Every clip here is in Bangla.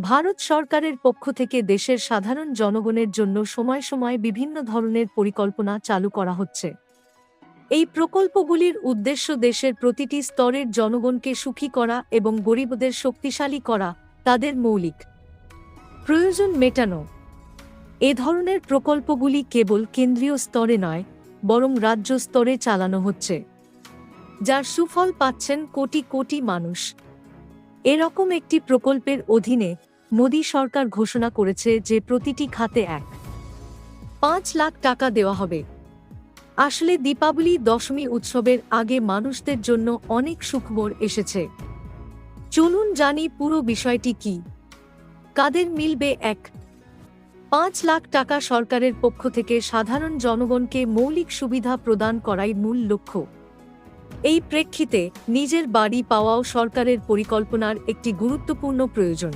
ভারত সরকারের পক্ষ থেকে দেশের সাধারণ জনগণের জন্য সময় সময় বিভিন্ন ধরনের পরিকল্পনা চালু করা হচ্ছে। এই প্রকল্পগুলির উদ্দেশ্য দেশের প্রতিটি স্তরের জনগণকে সুখী করা এবং গরিবদের শক্তিশালী করা, তাদের মৌলিক প্রয়োজন মেটানো। এ ধরনের প্রকল্পগুলি কেবল কেন্দ্রীয় স্তরে নয়, বরং রাজ্য স্তরে চালানো হচ্ছে। যার সুফল পাচ্ছেন কোটি কোটি মানুষ। এরকম একটি প্রকল্পের অধীনে মোদী সরকার ঘোষণা করেছে যে প্রতিটি খাতে এক। পাঁচ লাখ টাকা দেওয়া হবে। আসলে দীপাবলি দশমী উৎসবের আগে মানুষদের জন্য অনেক সুখবর এসেছে। চলুন জানি পুরো বিষয়টি কি। কাদের মিলবে এক? পাঁচ লাখ টাকা সরকারের পক্ষ থেকে সাধারণ জনগণকে মৌলিক সুবিধা প্রদান করাই মূল লক্ষ্য। এই প্রেক্ষিতে নিজের বাড়ি পাওয়াও সরকারের পরিকল্পনার একটি গুরুত্বপূর্ণ প্রয়োজন।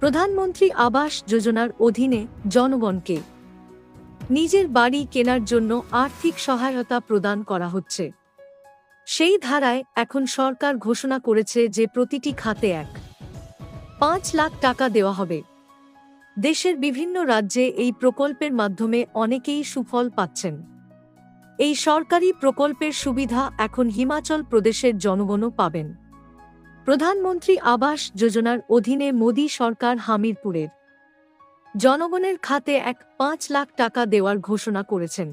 প্রধানমন্ত্রী আবাস যোজনার অধীনে জনগণকে নিজের বাড়ি কেনার জন্য আর্থিক সহায়তা প্রদান করা হচ্ছে। সেই ধারায় এখন সরকার ঘোষণা করেছে যে প্রতিটি খাতে এক পাঁচ লাখ টাকা দেওয়া হবে। দেশের বিভিন্ন রাজ্যে এই প্রকল্পের মাধ্যমে অনেকেই সুফল পাচ্ছেন। এই সরকারি প্রকল্পের সুবিধা এখন হিমাচল প্রদেশের জনগণও পাবেন। প্রধানমন্ত্রী আবাস যোজনার অধীনে মোদী সরকার হামিরপুরের। জনগণের খাতে এক পাঁচ লাখ টাকা দেওয়ার ঘোষণা করেছেন।